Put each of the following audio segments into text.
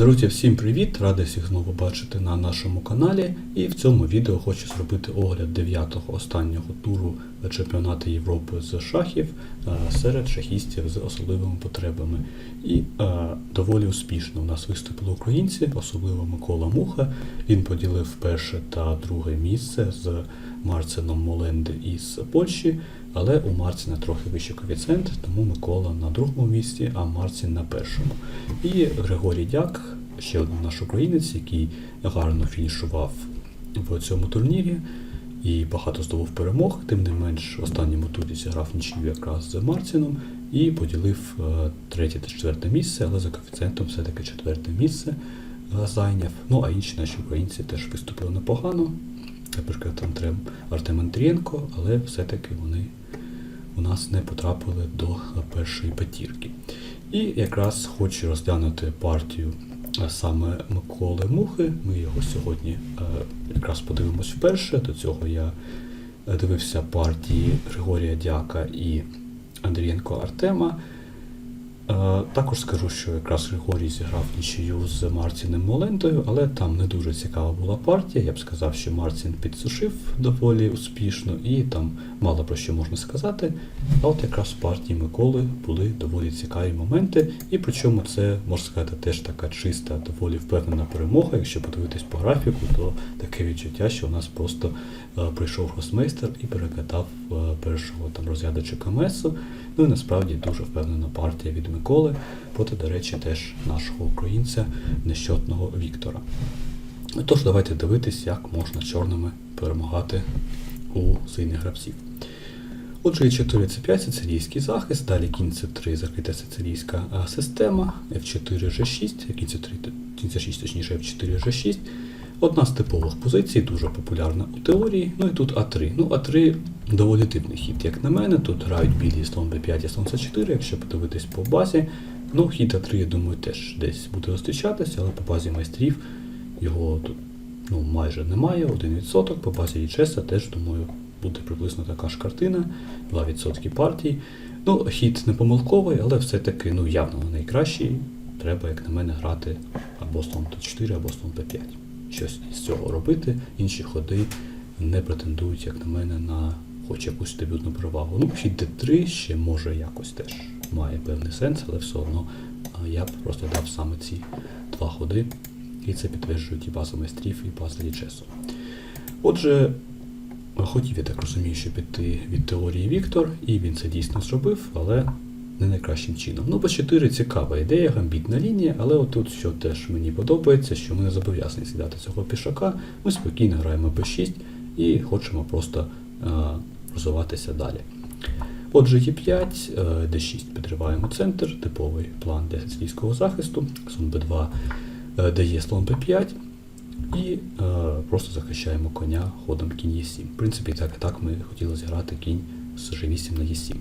Друзі, всім привіт! Радий всіх знову бачити на нашому каналі. І в цьому відео хочу зробити огляд 9-го останнього туру чемпіонату Європи з шахів е, серед шахістів з особливими потребами. І е, доволі успішно у нас виступили українці, особливо Микола Муха. Він поділив перше та друге місце з Марцином Моленди із Польщі. Але у Марціна трохи вищий коефіцієнт, тому Микола на другому місці, а Марцін на першому. І Григорій Дяк, ще один наш українець, який гарно фінішував в цьому турнірі і багато здобув перемог. Тим не менш, в останньому турі зіграв нічию якраз з Марціном і поділив е, третє та четверте місце, але за коефіцієнтом все-таки четверте місце е, зайняв. Ну а інші наші українці теж виступили непогано. Наприклад, Артем, Артем Андрієнко, але все-таки вони у нас не потрапили до першої п'ятірки. І якраз хочу розглянути партію е, саме Миколи Мухи. Ми його сьогодні е, якраз подивимось вперше. До цього я е, дивився партії Григорія Дяка і Андрієнко Артема. Е, Також скажу, що якраз Григорій зіграв нічию з Марціним Молентою, але там не дуже цікава була партія. Я б сказав, що Марцін підсушив доволі успішно і там мало про що можна сказати. А от якраз в партії Миколи були доволі цікаві моменти, і причому це, можна сказати, теж така чиста, доволі впевнена перемога. Якщо подивитись по графіку, то таке відчуття, що у нас просто е, прийшов гросмейстер і перекатав е, першого там розглядача КМСу. Ну і насправді дуже впевнена партія від Миколи, проти, до речі, теж нашого українця нещотного Віктора. Тож давайте дивитись, як можна чорними перемагати у сильних гравців. Отже, Е4 це 5 сицилійський захист, далі кінь С3 закрита сицилійська система, F4 G6, кінь С3, кінь С6, точніше F4 G6. Одна з типових позицій, дуже популярна у теорії. Ну і тут А3. Ну, А3 доволі типний хід, як на мене. Тут грають білі слон Б5 і слон С4, якщо подивитись по базі. Ну, хід А3, я думаю, теж десь буде зустрічатися, але по базі майстрів його тут ну, майже немає, 1%. По базі Ічеса теж, думаю, буде приблизно така ж картина, 2% партій. Ну, хід не помилковий, але все-таки ну, явно найкращий. Треба, як на мене, грати або слон Т4, або слон П5. Щось із цього робити. Інші ходи не претендують, як на мене, на хоч якусь дебютну перевагу. Ну, хід Д3 ще може якось теж має певний сенс, але все одно я б розглядав саме ці два ходи, і це підтверджують і база майстрів, і база лічесу. Отже, хотів я так розумію, що піти від теорії Віктор, і він це дійсно зробив, але не найкращим чином. Ну, Б4 цікава ідея, гамбітна лінія, але отут, що теж мені подобається, що ми не зобов'язані сідати цього пішака, ми спокійно граємо Б6 і хочемо просто е, розвиватися далі. Отже, Е5, е, Д6 підриваємо центр, типовий план для сицилійського захисту, слон Б2 е, дає слон Б5 і е, просто захищаємо коня ходом кінь Е7. В принципі, так і так ми хотіли зіграти кінь з G8 на Е7.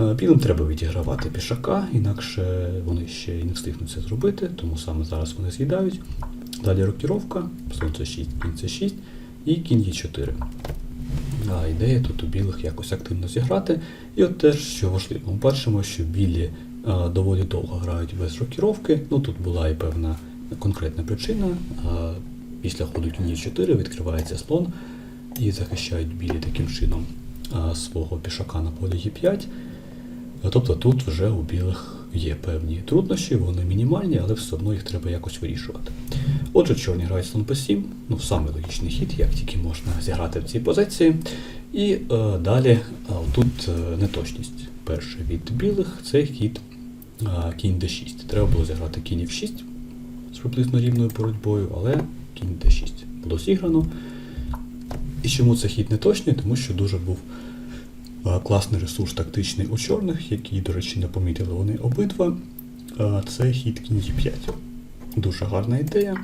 Е, Білим треба відігравати пішака, інакше вони ще не встигнуть це зробити, тому саме зараз вони з'їдають. Далі рокіровка, слон С6, кінь С6 і кінь Е4. А ідея тут у білих якось активно зіграти. І от теж, що важливо, ми бачимо, що білі а, доволі довго грають без рокіровки. Ну тут була і певна конкретна причина. А, після ходу кінь Е4 відкривається слон і захищають білі таким чином а, свого пішака на полі Е5. Тобто тут вже у білих є певні труднощі, вони мінімальні, але все одно їх треба якось вирішувати. Отже, чорні грають слон P7, ну саме логічний хід, як тільки можна зіграти в цій позиції. І е, далі а, тут е, неточність. Перше від білих це хід е, кінь d6. Треба було зіграти кінь f6 з приблизно рівною боротьбою, але кінь d6 було зіграно. І чому це хід неточний? Тому що дуже був е, класний ресурс тактичний у чорних, який, до речі, не помітили вони обидва. Е, Це хід кінь Е5. Дуже гарна ідея.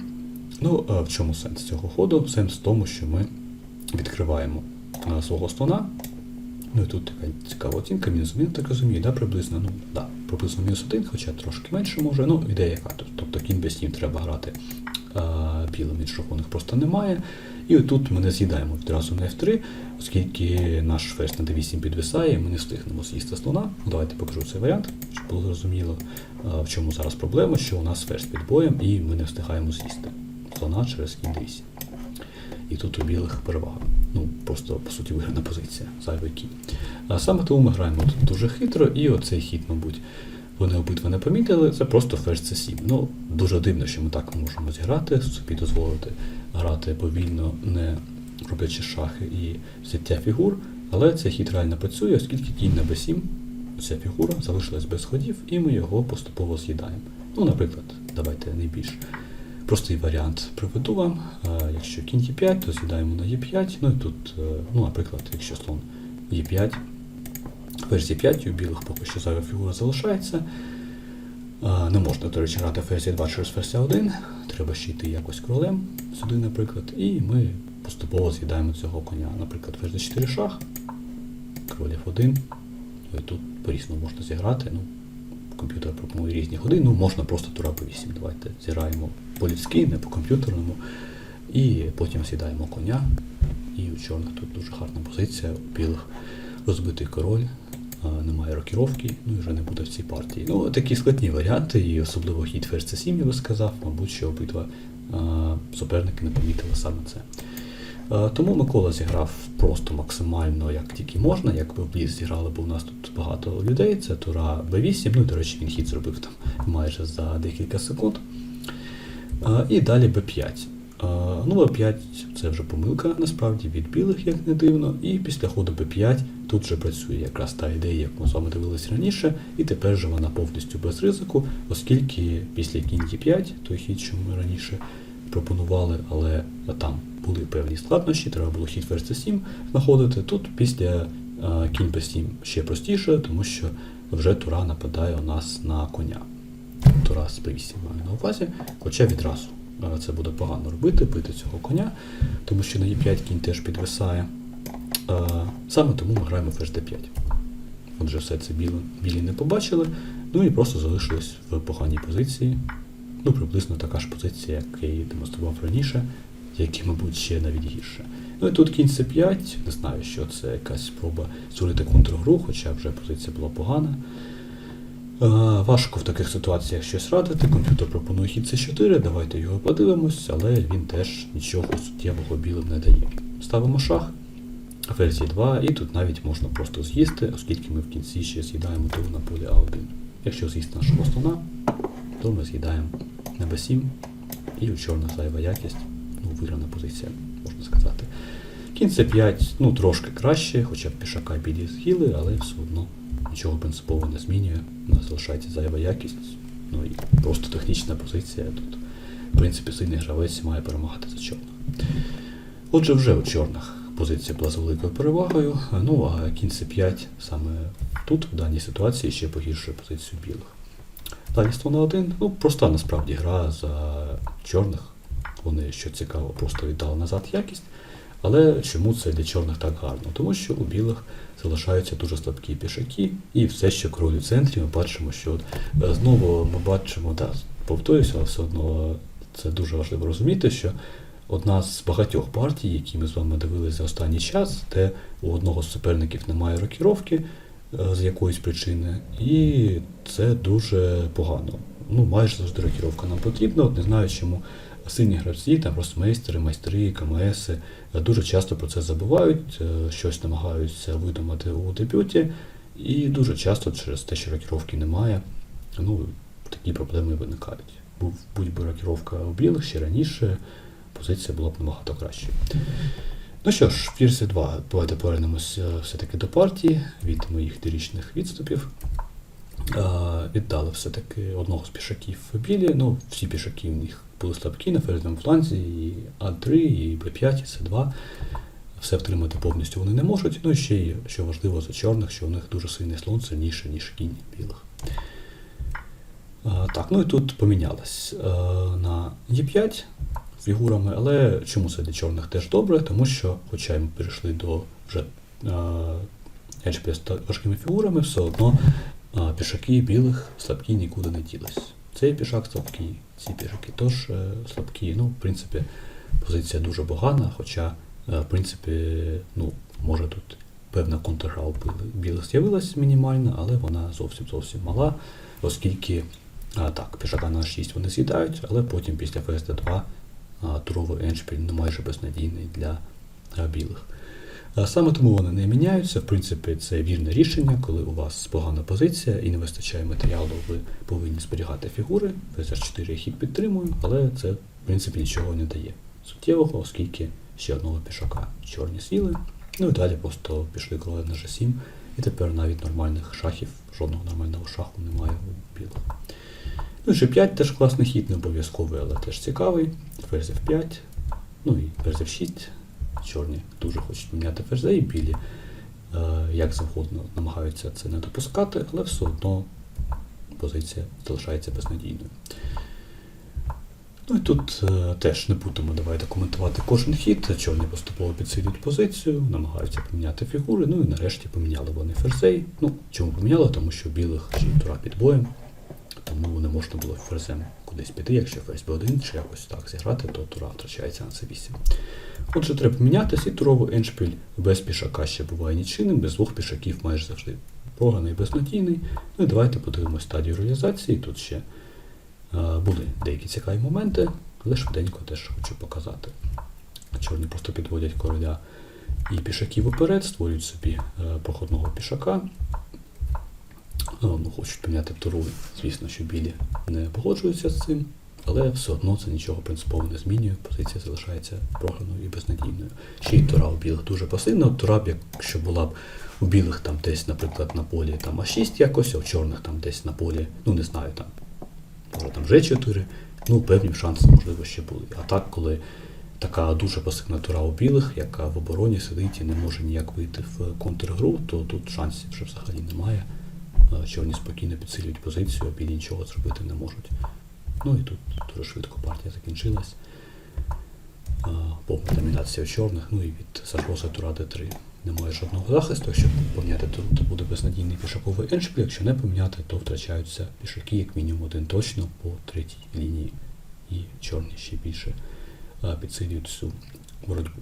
Ну, е, в чому сенс цього ходу? Сенс в тому, що ми відкриваємо е, свого слона. Ну і тут така цікава оцінка, мінус один, так розумію, да, приблизно, ну, да, приблизно мінус один, хоча трошки менше може. Ну, ідея яка. Тобто кінь без 7 треба грати а, білим іншого у просто немає. І отут ми не з'їдаємо відразу на F3, оскільки наш ферзь на D8 підвисає, ми не встигнемо з'їсти слона. Ну, Давайте покажу цей варіант, щоб було зрозуміло, в чому зараз проблема, що у нас ферзь під боєм, і ми не встигаємо з'їсти слона через кінь D8. І тут у білих перевага. Ну, просто, по суті, виграна позиція, зайвий кінь. А саме тому ми граємо тут дуже хитро, і оцей хід, мабуть, вони обидва не помітили, це просто ферзь C7. Ну, дуже дивно, що ми так можемо зіграти, собі дозволити грати повільно, не роблячи шахи і взяття фігур, але цей хід реально працює, оскільки кінь на b7, ця фігура залишилась без ходів, і ми його поступово з'їдаємо. Ну, наприклад, давайте найбільш простий варіант приведу вам. Е, Якщо кінь Е5, то з'їдаємо на Е5. Ну і тут, е, ну, наприклад, якщо слон Е5, ферзь Е5, і у білих поки що зайва фігура залишається. Не можна, до речі, грати ферзь Е2 через ферзь А1. Треба ще йти якось королем сюди, наприклад. І ми поступово з'їдаємо цього коня. Наприклад, ферзь Е4 шах, король F1. Ну, тут по-різному можна зіграти. Ну, комп'ютер пропонує різні ходи. Ну, можна просто тура по 8. Давайте зіграємо по-людськи, не по комп'ютерному. І потім сідаємо коня. І у чорних тут дуже гарна позиція, у білих розбитий король, немає рокіровки, ну і вже не буде в цій партії. Ну, такі складні варіанти, і особливо хід ферзь C7, я би сказав, мабуть, що обидва суперники не помітили саме це. Е, Тому Микола зіграв просто максимально як тільки можна, якби в ліс зіграли, бо у нас тут багато людей. Це тура B8, ну і, до речі, він хід зробив там майже за декілька секунд. Е, І далі B5. Е, Ну, B5 це вже помилка насправді від білих, як не дивно. І після ходу B5 тут вже працює якраз та ідея, як ми з вами дивилися раніше, і тепер вже вона повністю без ризику, оскільки після кінь D5, той хід, що ми раніше пропонували, але там були певні складнощі, треба було хід ферзь C7 знаходити. Тут після е, кінь B7 ще простіше, тому що вже тура нападає у нас на коня. Тура з B8 маю на увазі, хоча відразу е, це буде погано робити, бити цього коня, тому що на E5 кінь теж підвисає. Саме тому ми граємо ферзь D5. Отже, все це білі, білі не побачили, ну і просто залишились в поганій позиції. Ну, приблизно така ж позиція, як я її демонстрував раніше, як і, мабуть, ще навіть гірше. Ну і тут кінь С5, не знаю, що це якась спроба створити контргру, хоча вже позиція була погана. Важко в таких ситуаціях щось радити. Комп'ютер пропонує хід С4, давайте його подивимось, але він теж нічого суттєвого білим не дає. Ставимо шах, ферзь 2, і тут навіть можна просто з'їсти, оскільки ми в кінці ще з'їдаємо туру на полі А1. Якщо з'їсти нашого слона, то ми з'їдаємо на b7 і у чорна зайва якість, ну, виграна позиція, можна сказати. Кінь С5, ну, трошки краще, хоча б пішака білі з'їли, але все одно нічого принципово не змінює. У нас залишається зайва якість, ну і просто технічна позиція. Тут, в принципі, сильний гравець має перемагати за чорних. Отже, вже у чорних позиція була з великою перевагою. Ну а кінь С5 саме тут, в даній ситуації, ще погіршує позицію білих. Далі слон 1 ну проста насправді гра за чорних. Вони, що цікаво, просто віддали назад якість. Але чому це для чорних так гарно? Тому що у білих залишаються дуже слабкі пішаки, і все, що король у центрі, ми бачимо, що от, е, знову ми бачимо, да, повторюся, але все одно це дуже важливо розуміти, що одна з багатьох партій, які ми з вами дивилися за останній час, де у одного з суперників немає рокіровки е, з якоїсь причини, і це дуже погано. Ну, майже завжди рокіровка нам потрібна. От не знаю, чому сильні гравці, там росмейстери, майстри, КМС е, дуже часто про це забувають, е, щось намагаються видумати у дебюті, і дуже часто через те, що рокіровки немає, ну, такі проблеми виникають. Був будь би рокіровка у білих ще раніше, позиція була б набагато кращою. Ну що ж, Фірсі 2, давайте повернемося все-таки до партії від моїх дорічних відступів. Е, Віддали все-таки одного з пішаків білі. Ну, всі пішаки в них були слабкі на ферзному фланзі, і А3, і Б5, і С2. Все втримати повністю вони не можуть. Ну і ще що важливо за чорних, що у них дуже сильний слон сильніше, ніж кінь білих. А, так, ну і тут помінялось е, на Е5 фігурами, але чому це для чорних теж добре? Тому що, хоча ми перейшли до вже HP з важкими фігурами, все одно а, пішаки білих слабкі нікуди не ділись. цей пішак слабкий, ці пішаки теж е, слабкі. Ну, в принципі, позиція дуже погана, хоча, е, в принципі, ну, може тут певна контргра білих з'явилась мінімальна, але вона зовсім зовсім мала, оскільки а, так, пішака на 6 вони з'їдають, але потім після ФСД 2 а, туровий еншпіль ну, майже безнадійний для білих. Саме тому вони не міняються. В принципі, це вірне рішення, коли у вас погана позиція і не вистачає матеріалу, ви повинні зберігати фігури. ФСР 4 я хід підтримую, але це в принципі нічого не дає суттєвого, оскільки ще одного пішака чорні сіли. Ну і далі просто пішли коли на G7, і тепер навіть нормальних шахів, жодного нормального шаху немає у білих. Ну, G5 теж класний хід, не обов'язковий, але теж цікавий. Ферзь F5, ну і ферзь F6. Чорні дуже хочуть міняти ферзь, і білі е, як завгодно намагаються це не допускати, але все одно позиція залишається безнадійною. Ну і тут е, теж не будемо давайте коментувати кожен хід. Чорні поступово підсилюють позицію, намагаються поміняти фігури, ну і нарешті поміняли вони ферзей. Ну, чому поміняли? Тому що білих ще тура під боєм, тому не можна було ферзем кудись піти, якщо ферзь B1 чи якось так зіграти, то тура втрачається на c8. Отже, треба мінятися, і туровий еншпіль без пішака ще буває нічийним, без двох пішаків майже завжди поганий і безнадійний. Ну і давайте подивимось стадію реалізації. Тут ще е, були деякі цікаві моменти, але швиденько теж хочу показати. Чорні просто підводять короля і пішаків уперед, створюють собі е, проходного пішака. Ну, хочуть поміняти туру, звісно, що білі не погоджуються з цим, але все одно це нічого принципово не змінює. Позиція залишається програною і безнадійною. Ще й тура у білих дуже пасивна. Тура, б, якщо була б у білих там десь, наприклад, на полі там А6 якось, а у чорних там десь на полі, ну не знаю, там, може там G4, ну певні шанси, можливо, ще були. А так, коли така дуже пасивна тура у білих, яка в обороні сидить і не може ніяк вийти в контргру, то тут шансів вже взагалі немає. Е, Чорні спокійно підсилюють позицію, а нічого зробити не можуть. Ну і тут дуже швидко партія закінчилась. Е, Повна домінація чорних, ну і від Сашоса тура Д3 немає жодного захисту. Якщо поміняти то буде безнадійний пішаковий еншпіль. Якщо не поміняти, то втрачаються пішаки, як мінімум один точно по третій лінії. І чорні ще більше е, підсилюють цю боротьбу.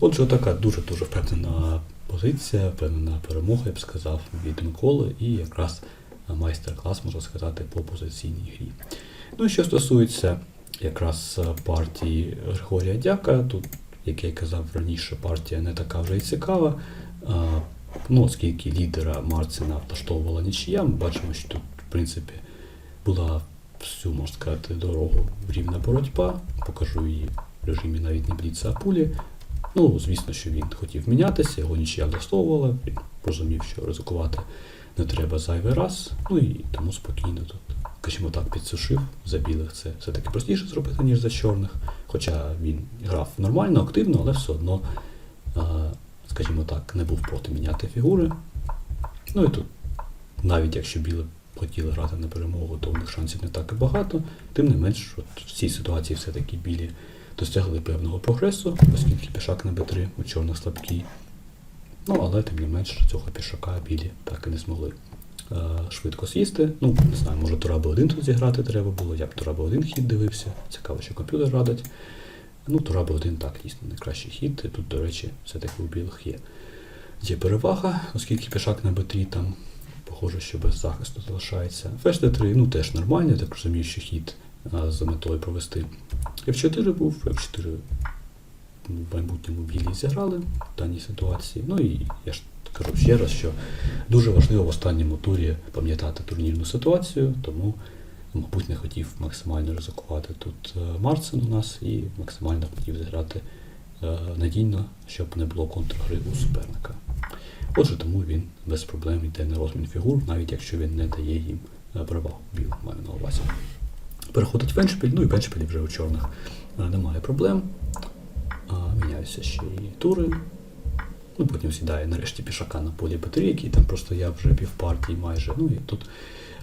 Отже, така дуже-дуже впевнена позиція, впевнена перемога, я б сказав, від Миколи, і якраз майстер-клас, можна сказати, по позиційній грі. Ну і що стосується якраз е, партії Григорія Дяка, тут, як я казав раніше, партія не така вже й цікава. Е, Ну, оскільки лідера Марцина влаштовувала нічия, ми бачимо, що тут, в принципі, була всю, можна сказати, дорогу рівна боротьба. Покажу її в режимі навіть не бліца, а пулі. Ну, звісно, що він хотів мінятися, його нічия влаштовувала, він розумів, що ризикувати не треба зайвий раз, ну і тому спокійно тут, скажімо так, підсушив. За білих це все-таки простіше зробити, ніж за чорних. Хоча він грав нормально, активно, але все одно, скажімо так, не був проти міняти фігури. Ну і тут, навіть якщо білі хотіли грати на перемогу, то у них шансів не так і багато. Тим не менш, от в цій ситуації все-таки білі досягли певного прогресу, оскільки пішак на Б3 у чорних слабкий. Ну, але тим не менш цього пішака білі так і не змогли е, швидко з'їсти. Ну, не знаю, може Тура Б1 тут зіграти треба було, я б Тура Б1 хід дивився. Цікаво, що комп'ютер радить. Ну, Тура Б1 так, дійсно найкращий хід. Тут, до речі, все-таки у білих є. Є перевага, оскільки пішак на Б3 там, похоже, що без захисту залишається. Ферзь Д3, ну теж нормально, так розумію, що хід а, з метою провести. F4 був, F4 в майбутньому білі зіграли в даній ситуації. Ну і я ж кажу ще раз, що дуже важливо в останньому турі пам'ятати турнірну ситуацію, тому, мабуть, не хотів максимально ризикувати тут е, Марцин у нас і максимально хотів зіграти е, надійно, щоб не було контргри у суперника. Отже, тому він без проблем йде на розмін фігур, навіть якщо він не дає їм е, перевагу білу, маю на увазі. Переходить в еншпіль, ну і в еншпілі вже у чорних е, немає проблем. Міняються ще і тури. Ну, потім сідає нарешті пішака на полі Б3, який там просто я вже півпартії майже. Ну і тут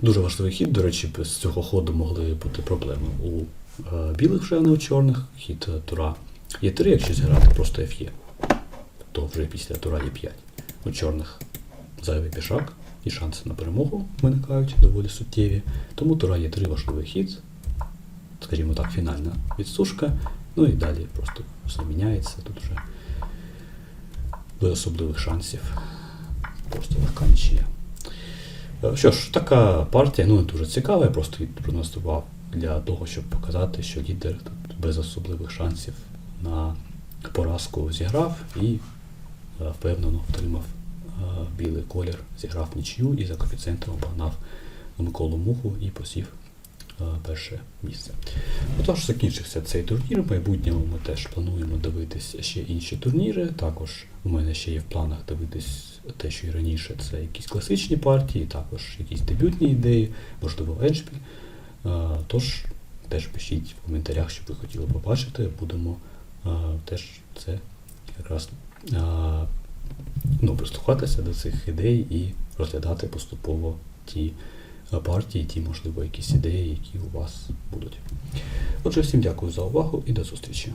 дуже важливий хід. До речі, з цього ходу могли бути проблеми у е, білих вже, а не у чорних. Хід е, тура Є3, якщо зіграти просто Ф'є, то вже після тура Є5. У чорних зайвий пішак, і шанси на перемогу виникають доволі суттєві. Тому тура є три важливий хід, скажімо так, фінальна відсушка. Ну і далі просто все міняється. Тут вже без особливих шансів. Просто легка. Е, Що ж, така партія, ну не дуже цікава, я просто її продемонстрував для того, щоб показати, що лідер тут без особливих шансів на поразку зіграв і е, впевнено отримав е, білий колір, зіграв нічию і за коефіцієнтом обогнав Миколу Муху і посів перше місце. Отож, закінчився цей турнір. В майбутньому ми теж плануємо дивитись ще інші турніри. Також у мене ще є в планах дивитись те, що і раніше, це якісь класичні партії, також якісь дебютні ідеї, можливо, Еншпіль. Е, Тож теж пишіть в коментарях, що ви хотіли побачити. Будемо е, теж це якраз е, ну, прислухатися до цих ідей і розглядати поступово ті е, партії, ті, можливо, якісь ідеї, які у вас будуть. Отже, всім дякую за увагу і до зустрічі.